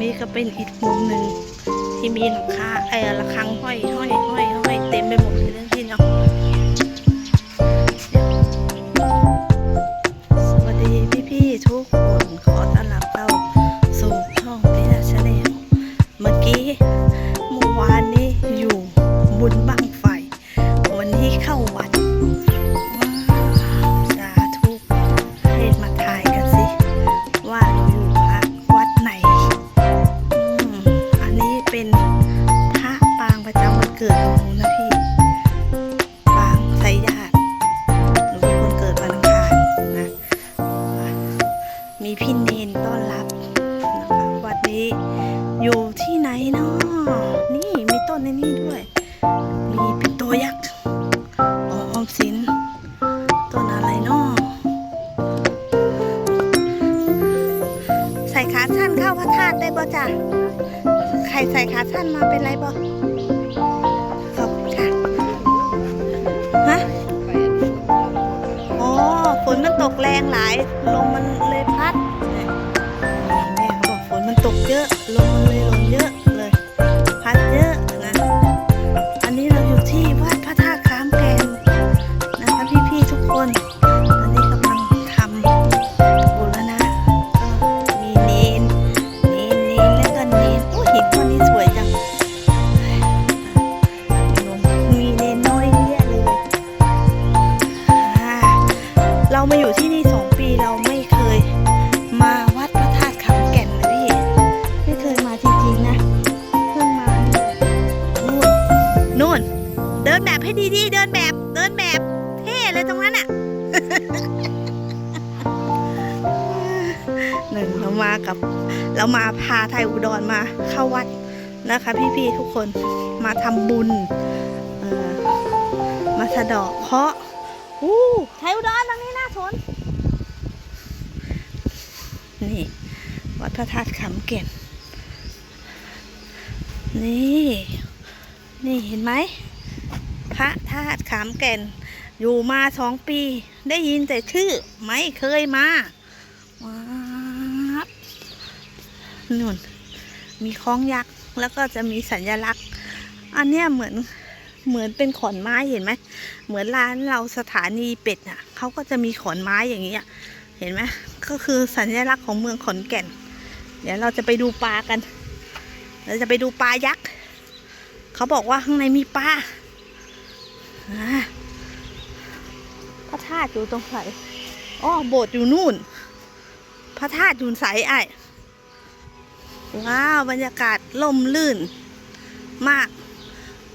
มันก็เป็นอีกมุมหนึ่งที่มีหลังคาไอ้ระฆังห้อยห้อยห้อยห้อยเต็มไปหมดเลย จ้ะ ใครใส่ขาสั้นมาเป็นไรบ่ เดินแบบเดินแบบเท่เลยตรงนั้นอะหนึ่งเรามากับ เรามาพาไทยอุดรมาเข้าวัดนะคะ พี่ๆทุกคนมาทำบุญมาสะดาะเคาะอู้ไทยอุดรตรงนี้น่าสนนี่ วัดพระธาตุขำเก่นนี่ นี่เห็นไหม ระธาตุขามแก่น อยู่มาสองปี ได้ยินแต่ชื่อ ไม่เคยมาว้าบนู่น มีคล้องยักษ์ แล้วก็จะมีสัญลักษณ์ อันเนี้ยเหมือนเหมือนเป็นขอนไม้เห็นไหม เหมือนร้านเราสถานีเป็ดอะเขาก็จะมีขอนไม้อย่างนี้อะเห็นไหมก็คือสัญลักษณ์ของเมืองขอนแก่น เดี๋ยวเราจะไปดูปลากัน เราจะไปดูปลายักษ์ เขาบอกว่าข้างในมีปลา พระธาตุอยู่ตรงไหนอ๋อโบสถ์อยู่นู่น พระธาตุอยู่ใสไอ้ว้าวบรรยากาศลมลื่น มาก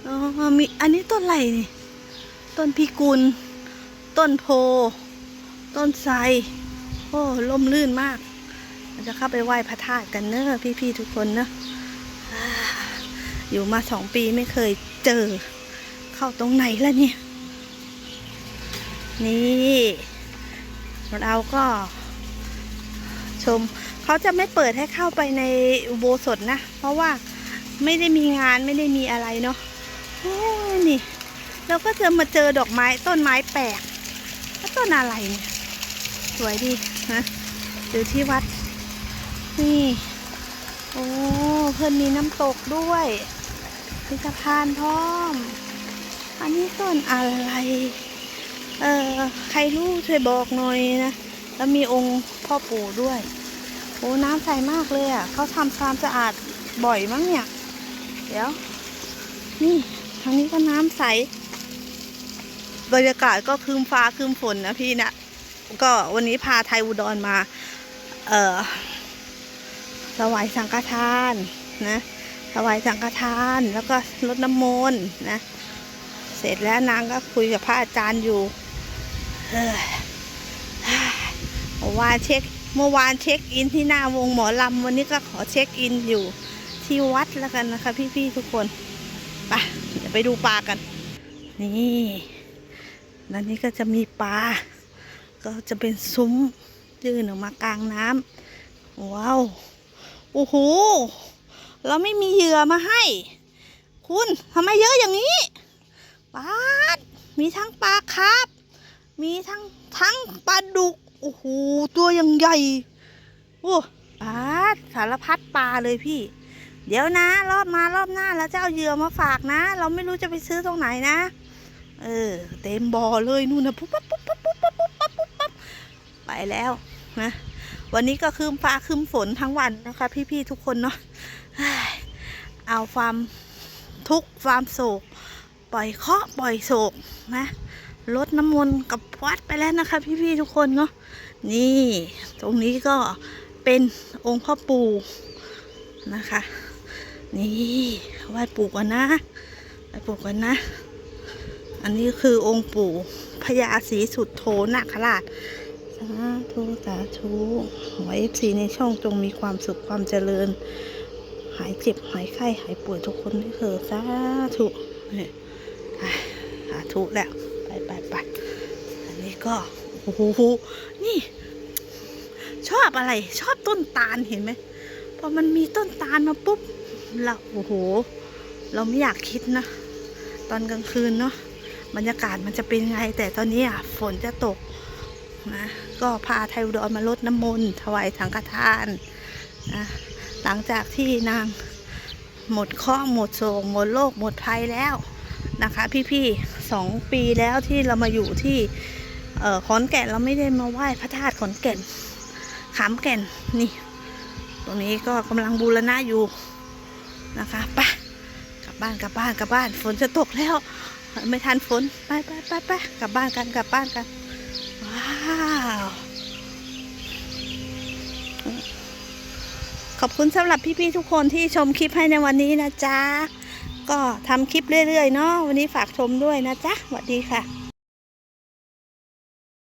อ๋อมีอันนี้ต้นอะไรนี่ ต้นพิกุล ต้นโพ ต้นไทรโอ้ลมลื่นมากเราจะเข้าไปไหว้พระธาตุกันเนอะพี่ๆทุกคนเนอะอ่าอยู่มาสองปีไม่เคยเจอ เข้าตรงไหนแล้วเนี่ย นี่เราก็ ชม เขาจะไม่เปิดให้เข้าไปในอุโบสถนะ เพราะว่าไม่ได้มีงานไม่ได้มีอะไรเนาะนี่ เราก็จะมาเจอดอกไม้ต้นไม้แปลกลต้นอะไรเนี่ยสวยดีนะอยู่ที่วัด นี่ โอ้ เพิ่อนมีน้ำตกด้วยมีสะพานพร้อม อันนี้ต้นอะไร เออใครรู้ช่วยบอกหน่อยนะ แล้วมีองค์พ่อปู่ด้วย โอ้น้ำใสมากเลยอะเขาทำความสะอาดบ่อยมั้งเนี่ย เดี๋ยว นี่ทางนี้ก็น้ำใส บรรยากาศก็ครึมฟ้าครึมฝนนะพี่นะก็วันนี้พาไทยอุดรมา เอ่อถวายสังฆทานนะถวายสังฆทานแล้วก็รดน้ำมนต์นะ ร็จแล้วนางก็คุยกับพระอาจารย์อยู่เมื่อวานเช็คเมื่อวานเช็คอินที่หน้าวงหมอลำวันนี้ก็ขอเช็คอินอยู่ที่วัดแล้วกันนะคะ พี่ๆทุกคนไปเดี๋ยวไปดูปลากัน นี่แล้วนี้ก็จะมีปลาก็จะเป็นซุ้มยื่นออกมากลางน้ำว้าวโอ้โหเราไม่มีเหยื่อมาให้ คุณทำไมเยอะอย่างนี้ ปาดมีทั้งปลาคร์ฟมีทั้งทั้งปลาดุก โอ้โห ตัวยังใหญ่ โอ้ปาดสารพัดปลาเลยพี่ เดี๋ยวนะ รอบมารอบหน้าแล้วจะเอาเหยื่อมาฝากนะ เราไม่รู้จะไปซื้อตรงไหนนะ เออ เต็มบ่อเลยนู่นนะปุ๊บปั๊บปุ๊บปั๊บปุ๊บปั๊บปุ๊บปั๊บปุ๊บไปแล้วนะวันนี้ก็คืมฟ้าคืมฝนทั้งวันนะคะ พี่ๆทุกคนเนาะเฮ้ยเอาความทุกข์ความโศก ปล่อยเคาะปล่อยโศกนะลดน้ำมนต์กับวัดไปแล้วนะคะ พี่ๆทุกคนเนาะนี่ตรงนี้ก็เป็นองค์พ่อปู่นะคะ นี่ไหว้ปู่กันนะไหว้ปู่กันนะ อันนี้คือองค์ปู่พญาศรีสุดโทนาคราชสาธุสาธุขอเอฟซีในช่องจงมีความสุขความเจริญ หายเจ็บหายไข้หายป่วยทุกคนด้วยเถิดสาธุนี่อะ สาธุแล้ว ไปไปไปอันนี้ก็โอ้โหนี่ ชอบอะไร ชอบต้นตาลเห็นไหมพอมันมีต้นตาลมาปุ๊บเราโอ้โห เราไม่อยากคิดนะ ตอนกลางคืนเนาะบรรยากาศมันจะเป็นไง แต่ตอนนี้อะฝนจะตกนะก็พาไทยอุดรมาลดน้ำมนต์ถวายสังฆทานนะหลังจากที่นางหมดข้อหมดโศกหมดโรคหมดภัยแล้ว นะคะ พี่ๆสองปีแล้วที่เรามาอยู่ที่ขอนแก่นเราไม่ได้มาไหว้พระธาตุขอนแก่น ขามแก่นนี่ ตรงนี้ก็กำลังบูรณะอยู่นะคะไปกลับบ้านกลับบ้านกลับบ้านฝนจะตกแล้ว ไม่ทันฝนไปไปไปไปกลับบ้านกันกลับบ้านกันว้าวขอบคุณสำหรับพี่ๆทุกคนที่ชมคลิปให้ในวันนี้นะจ๊ะ ก็ทำคลิปเรื่อยๆเนาะวันนี้ฝากชมด้วยนะจ๊ะสวัสดีค่ะ